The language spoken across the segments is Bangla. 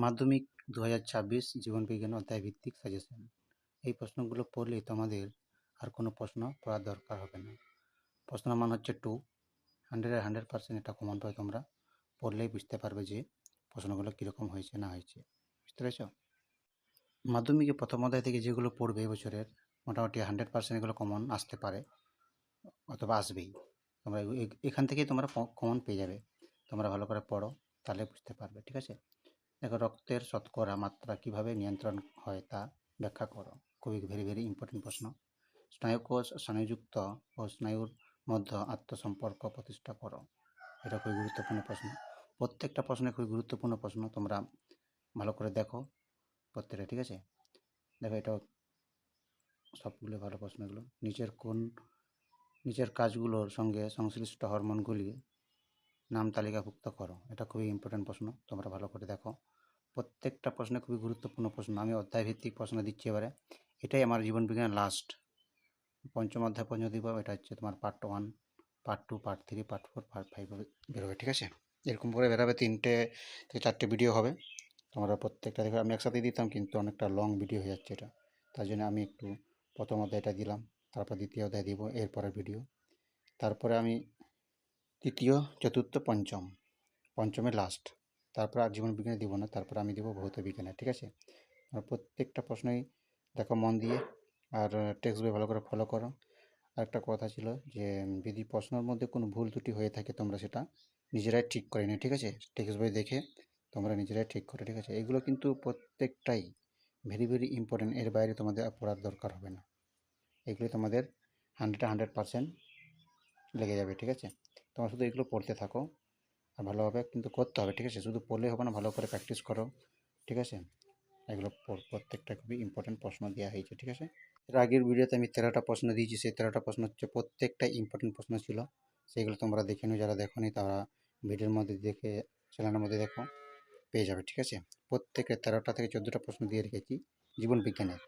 মাধ্যমিক দু হাজার ছাব্বিশ জীবনবিজ্ঞান অধ্যায় ভিত্তিক সাজেশন এই প্রশ্নগুলো পড়লে তোমাদের আর কোনো প্রশ্ন পড়ার দরকার হবে না। প্রশ্ন মান হচ্ছে টু হান্ড্রেডে হান্ড্রেড পার্সেন্ট এটা কমন পাবে তোমরা। পড়লেই বুঝতে পারবে যে প্রশ্নগুলো কীরকম হয়েছে, না হয়েছে। বুঝতে পেরেছ? মাধ্যমিকে প্রথম অধ্যায় থেকে যেগুলো পড়বে এবছরের মোটামুটি হান্ড্রেড পার্সেন্ট এগুলো কমন আসতে পারে। অথবা আসবেই। তোমরা এখান থেকেই তোমরা কমন পেয়ে যাবে। তোমরা ভালো করে পড়ো, তাহলে বুঝতে পারবে, ঠিক আছে? রক্তের শতকরা মাত্রা কীভাবে নিয়ন্ত্রণ হয় তা ব্যাখ্যা করো। খুবই ভেরি ভেরি ইম্পর্টেন্ট প্রশ্ন। স্নায়ুকোষ স্নায়ুযুক্ত ও স্নায়ুর মধ্যে আত্মসম্পর্ক প্রতিষ্ঠা করো। এটা খুবই গুরুত্বপূর্ণ প্রশ্ন। প্রত্যেকটা প্রশ্নে খুবই গুরুত্বপূর্ণ প্রশ্ন তোমরা ভালো করে দেখো প্রত্যেকটা, ঠিক আছে? দেখো এটা সবগুলো ভালো প্রশ্নগুলো। নিচের কোন, নিচের কাজগুলোর সঙ্গে সংশ্লিষ্ট হরমোনগুলি নাম তালিকাভুক্ত করো। এটা খুবই ইম্পর্টেন্ট প্রশ্ন, তোমরা ভালো করে দেখো। প্রত্যেকটা প্রশ্নে খুবই গুরুত্বপূর্ণ প্রশ্ন। আমি অধ্যায় ভিত্তিক প্রশ্ন দিচ্ছি এবারে। এটাই আমার জীবন বিজ্ঞান লাস্ট পঞ্চম অধ্যায় পর্যন্ত দিব, এটা হচ্ছে তোমার part one part two part three part four part five বেরোবে ঠিক আছে? এরকম করে বেরোবে তিনটে থেকে চারটে ভিডিও হবে। তোমরা প্রত্যেকটা দেখে, আমি একসাথে দিতাম, কিন্তু অনেকটা লং ভিডিও হয়ে যাচ্ছে এটা। তার জন্য আমি একটু প্রথম অধ্যায়টা দিলাম, তারপর দ্বিতীয় অধ্যায় দিব, এরপরের ভিডিও তারপরে আমি তৃতীয় চতুর্থ পঞ্চম। পঞ্চমে লাস্ট তারপর আর জীবন বিজ্ঞানে দিব না, তারপর আমি দিব ভৌত বিজ্ঞানে, ঠিক আছে? প্রত্যেকটা প্রশ্নই দেখো মন দিয়ে, আর টেক্সট বই ভালো করে ফলো করো। আর একটা কথা ছিল যে, যদি প্রশ্নের মধ্যে কোনো ভুল ত্রুটি হয়ে থাকে তোমরা সেটা নিজেরাই ঠিক করে নিও, ঠিক আছে? টেক্সট বই দেখে তোমরা নিজেরাই ঠিক করো, ঠিক আছে? এগুলো কিন্তু প্রত্যেকটাই ভেরি ভেরি ইম্পর্টেন্ট এর বাইরে তোমাদের পড়ার দরকার হবে না। এগুলি তোমাদের হান্ড্রেড হান্ড্রেড পারসেন্ট লেগে যাবে, ঠিক আছে? তোমরা শুধু এগুলো পড়তে থাকো আর ভালোভাবে কিন্তু করতে হবে, ঠিক আছে? শুধু পড়লে হবে না, ভালো করে প্র্যাকটিস করো, ঠিক আছে? এগুলো পর- প্রত্যেকটা খুবই ইম্পর্টেন্ট প্রশ্ন দেওয়া হয়েছে, ঠিক আছে? এর আগের ভিডিওতে আমি তেরোটা প্রশ্ন দিয়েছি, সেই তেরোটা প্রশ্ন হচ্ছে প্রত্যেকটা ইম্পর্টেন্ট প্রশ্ন ছিল। সেইগুলো তোমরা দেখে নিও, যারা দেখোনি তারা ভিডিওর মধ্যে দেখে চ্যানেলের মধ্যে দেখো, পেয়ে যাবে, ঠিক আছে? প্রত্যেকের তেরোটা থেকে চোদ্দোটা প্রশ্ন দিয়ে রেখেছি জীবন বিজ্ঞানের।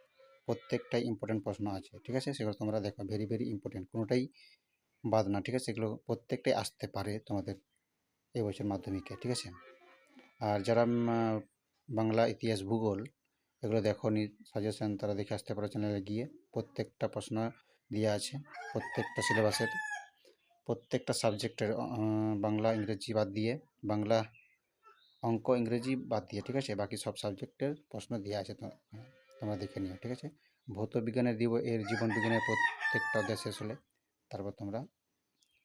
প্রত্যেকটাই ইম্পর্টেন্ট প্রশ্ন আছে, ঠিক আছে? সেগুলো তোমরা দেখো ভেরি ভেরি ইম্পর্টেন্ট কোনোটাই বাদ না, ঠিক আছে? এগুলো প্রত্যেকটাই আসতে পারে তোমাদের এবছর মাধ্যমিকে, ঠিক আছে? আর যারা বাংলা ইতিহাস ভূগোল, এগুলো দেখো নি সাজেশন তারা দেখে আসতে পারো চ্যানেলে গিয়ে। প্রত্যেকটা প্রশ্ন দেওয়া আছে, প্রত্যেকটা সিলেবাসের প্রত্যেকটা সাবজেক্টের বাংলা, ইংরেজি বাদ দিয়ে, বাংলা অঙ্ক, ইংরেজি বাদ দিয়ে, ঠিক আছে? বাকি সব সাবজেক্টের প্রশ্ন দেওয়া আছে তোমরা দেখে নিও, ঠিক আছে? ভৌত বিজ্ঞানের দিব এর জীবন বিজ্ঞানের প্রত্যেকটা দেশে হলে। তারপর তোমরা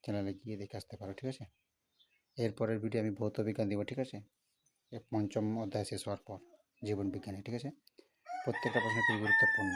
চ্যানেলে গিয়ে দেখে আসতে পারো, ঠিক আছে? এরপরের ভিডিও আমি ভৌত বিজ্ঞান দেবো, ঠিক আছে? পঞ্চম অধ্যায় শেষ হওয়ার পর জীবন বিজ্ঞানে, ঠিক আছে? প্রত্যেকটা প্রশ্ন খুবই গুরুত্বপূর্ণ।